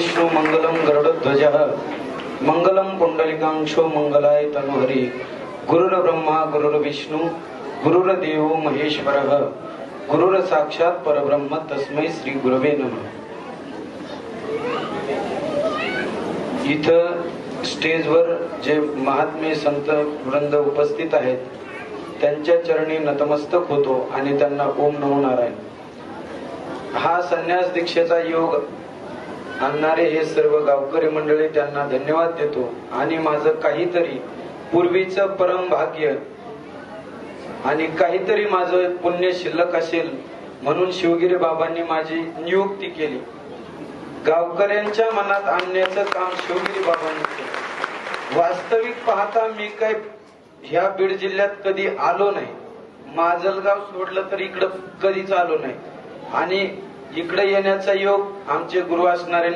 विष्णु मंगलम गरुडध्वज मंगलम पुंडलिकांशो मंगलाय तनुहरी गुरुर्ब्रह्मा गुरुर्विष्णू गुरुर्देव महेश्वर। गुरुर साक्षात परब्रह्म तस्मै श्री गुरवे नम। इथं स्टेजवर जे महात्मे संत वृंद उपस्थित आहेत त्यांच्या चरणी नतमस्तक होतो आणि त्यांना ओम नमो नारायण। हा संन्यास दीक्षेचा योग आणणारे हे सर्व गावकरी मंडळी त्यांना धन्यवाद देतो. आणि माझं काहीतरी पूर्वीचं परम भाग्य आणि काहीतरी माझं पुण्य शिल्लक असेल म्हणून शिवगिरी बाबांनी माझी नियुक्ती केली. गावकऱ्यांच्या मनात आणण्याचं काम शिवगिरी बाबांनी केलं. वास्तविक पाहता मी काय ह्या बीड जिल्ह्यात कधी आलो नाही. माजलगाव सोडलं तर इकडं कधीच आलो नाही. आणि इकडे येण्याचा योग आमचे गुरु असणारे